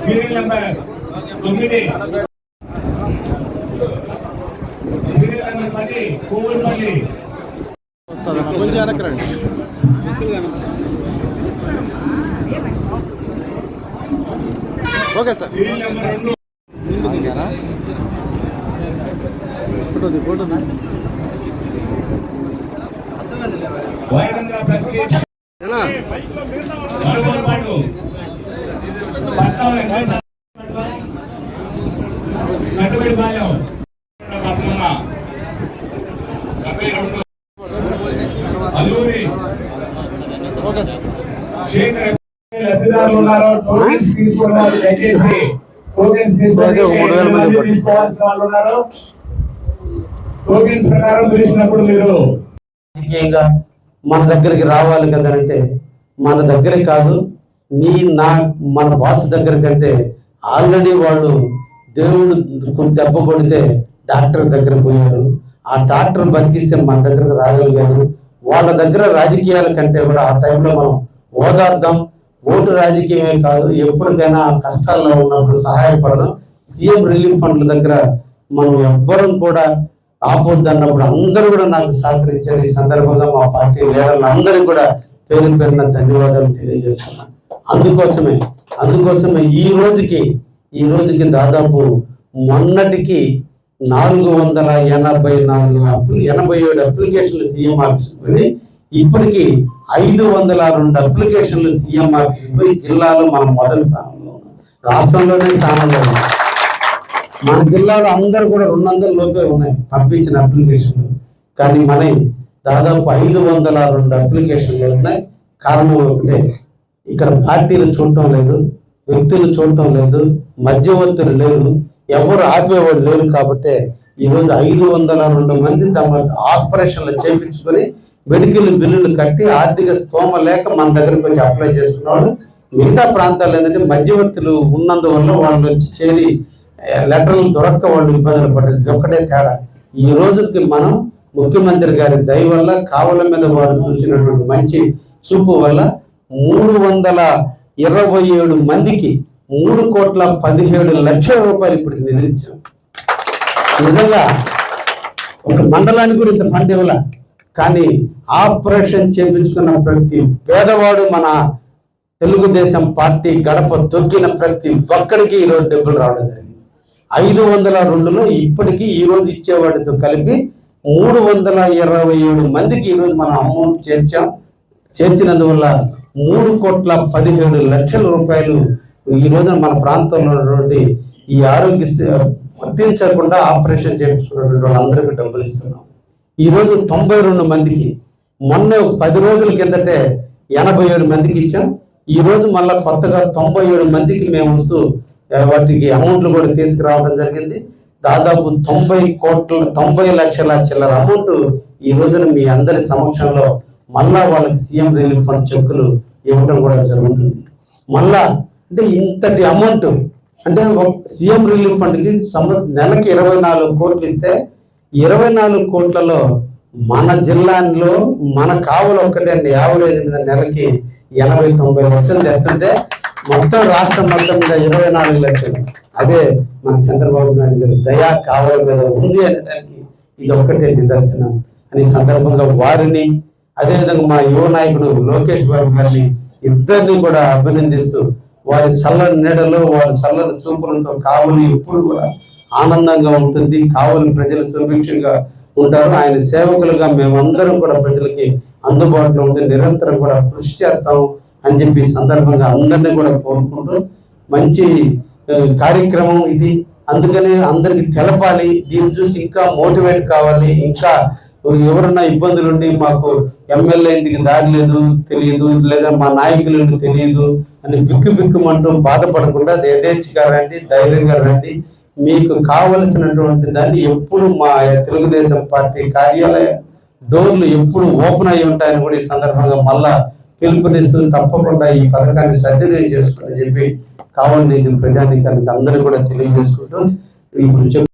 Serial number తొమ్మిది serial number పది వస్తుందన్న కొంచెం ఓకే సార్. సీరియల్ నెంబర్ రెండు. ఫోటోది ఫోటోది? డెబ్బై అల్లూరి లబ్ధిదారులు ఉన్నారు టోకెన్స్ తీసుకున్న వాళ్ళు దయచేసి టోకెన్స్ తీసుకోవాల్సిన వాళ్ళు ఉన్నారు టోకెన్స్ ప్రకారం పిలిచినప్పుడు మీరు రాజకీయంగా మన దగ్గరికి రావాలి కదంటే మన దగ్గర కాదు నీ నా మన బాస్ దగ్గర కంటే ఆల్రెడీ వాళ్ళు దేవుడు దెబ్బ కొడితే డాక్టర్ దగ్గర పోయారు. ఆ డాక్టర్ బతికిస్తే మన దగ్గరకు రాగలిగారు. వాళ్ళ దగ్గర రాజకీయాల కంటే కూడా ఆ టైంలో మనం ఓదార్థం ఓటు రాజకీయమే కాదు ఎప్పటికైనా కష్టాల్లో ఉన్నప్పుడు సహాయపడదాం. సీఎం రిలీఫ్ ఫండ్ల దగ్గర మనం ఎవ్వరం కూడా ఆపొద్దు అన్నప్పుడు అందరూ కూడా నాకు సహకరించారు. ఈ సందర్భంగా మా పార్టీ లీడర్లు అందరికీ కూడా పేరు పేరున ధన్యవాదాలు తెలియజేస్తున్నాను అందుకోసమే అందుకోసమే ఈ రోజుకి ఈ రోజుకి దాదాపు మొన్నటికి నాలుగు వందల ఎనభై నాలుగు ఎనభై ఏడు అప్లికేషన్లు సీఎం ఆఫీస్కి పోయి ఇప్పటికి ఐదు వందల రెండు అప్లికేషన్లు సీఎం ఆఫీస్కి పోయి జిల్లాలో మనం మొదటి స్థానంలో ఉన్నాం. రాష్ట్రంలోనే స్థానంలో ఉన్నాం. మన జిల్లాలో అందరూ కూడా రెండు వందల లోపే ఉన్నాయి పంపించిన అప్లికేషన్లు కానీ మన దాదాపు ఐదు వందల రెండు అప్లికేషన్లు ఉన్నాయి. కారణం ఒకటే ఇక్కడ పార్టీలు చూడటం లేదు వ్యక్తులు చూడటం లేదు మధ్యవర్తులు లేరు ఎవరు ఆపేవాడు లేరు కాబట్టి ఈరోజు ఐదు వందల రెండు మంది తమ ఆపరేషన్లు చేపించుకొని మెడికల్ బిల్లులు కట్టి ఆర్థిక స్తోమ లేక మన దగ్గరికి వచ్చి అప్లై చేసుకున్నాడు మిగతా ప్రాంతాలు ఏంటంటే మధ్యవర్తులు ఉన్నందువల్ల వాళ్ళు వచ్చి చేరి లెటర్లు దొరక్క వాళ్ళు ఇబ్బందులు పడ్డది. ఇది ఒక్కటే తేడా. ఈ రోజుకి మనం ముఖ్యమంత్రి గారి దయ వల్ల కావల మీద వారు చూసినటువంటి మంచి చూపు వల్ల మూడు వందల ఇరవై ఏడు మందికి మూడు కోట్ల పదిహేడు లక్షల రూపాయలు ఇప్పుడు నిధులిచ్చాం. నిజంగా ఒక మండలానికి కూడా ఇంత ఫండ్ ఇవ్వాల. కానీ ఆపరేషన్ చేపించుకున్న ప్రతి పేదవాడు మన తెలుగుదేశం పార్టీ గడప తొక్కిన ప్రతి ఒక్కడికి ఈరోజు డబ్బులు రావడం జరిగింది. ఐదు వందల రెండులో ఇప్పటికీ ఈరోజు ఇచ్చేవాడితో కలిపి మూడు వందల ఇరవై ఏడు మందికి ఈరోజు మనం అమౌంట్ చేర్చాం. చేర్చినందువల్ల మూడు కోట్ల పదిహేడు లక్షల రూపాయలు ఈ రోజున మన ప్రాంతంలో ఉన్నటువంటి ఈ ఆరోగ్య వర్తించకుండా ఆపరేషన్ చేయించుకున్నటువంటి వాళ్ళందరికీ డబ్బులు ఇస్తున్నాం. ఈరోజు తొంభై రెండు మందికి మొన్న పది రోజుల కిందటే ఎనభై ఏడు మందికి ఇచ్చాం. ఈరోజు మళ్ళీ కొత్తగా తొంభై ఏడు మందికి మేము వస్తూ వాటికి అమౌంట్లు కూడా తీసుకురావడం జరిగింది. దాదాపు తొంభై కోట్ల తొంభై లక్షల చిల్లర అమౌంట్ ఈ రోజున మీ అందరి సమక్షంలో మళ్ళా వాళ్ళకి సీఎం రిలీఫ్ ఫండ్ చెక్కులు ఇవ్వడం కూడా జరుగుతుంది. మళ్ళా అంటే ఇంతటి అమౌంట్ అంటే సీఎం రిలీఫ్ ఫండ్కి నెలకి ఇరవై నాలుగు కోట్లు ఇస్తే ఇరవై నాలుగు కోట్లలో మన జిల్లాలో మన కావులు ఒక్కటే అండి. యావరేజ్ మీద నెలకి ఎనభై తొంభై లక్షలు తెస్తుంటే మొత్తం రాష్ట్రం మొత్తం మీద ఇరవై నాలుగు లక్షలు. అదే మన చంద్రబాబు నాయుడు గారి దయా కావల మీద ఉంది అనే దానికి ఇది ఒక్కటే నిదర్శనం అని సందర్భంగా వారిని అదేవిధంగా మా యువ నాయకుడు లోకేష్ బాబు గారిని ఇద్దరిని కూడా అభినందిస్తూ వారి చల్లని నీడలో వారి చల్లని చూపులతో కావులు ఎప్పుడు కూడా ఆనందంగా ఉంటుంది. కావలి ప్రజలు సుభిక్షంగా ఉంటారు. ఆయన సేవకులుగా మేమందరం కూడా ప్రజలకి అందుబాటులో ఉండి నిరంతరం కూడా కృషి చేస్తాము. అని చెప్పి సందర్భంగా అందరినీ కూడా కోరుకుంటూ మంచి కార్యక్రమం ఇది. అందుకనే అందరికి తెలపాలి. దీన్ని చూసి ఇంకా మోటివేట్ కావాలి. ఇంకా ఎవరన్నా ఇబ్బందులు ఉండి మాకు ఎమ్మెల్యే ఇంటికి దారి లేదు తెలియదు లేదా మా నాయకులు ఇంటికి తెలియదు అని బిక్కు బిక్కుమంటూ బాధపడకుండా యథేచ్ఛగా రండి ధైర్యంగా రండి. మీకు కావలసినటువంటి దాన్ని ఎప్పుడు మా తెలుగుదేశం పార్టీ కార్యాలయ డోర్లు ఎప్పుడు ఓపెన్ అయి ఉంటాయని కూడా ఈ సందర్భంగా మళ్ళా పిలుపునిస్తుంది తప్పకుండా ఈ పథకాన్ని సద్వినియోగం చేసుకుని చెప్పి కావాలని ప్రజానికి అందరూ కూడా తెలియజేసుకుంటూ ఇప్పుడు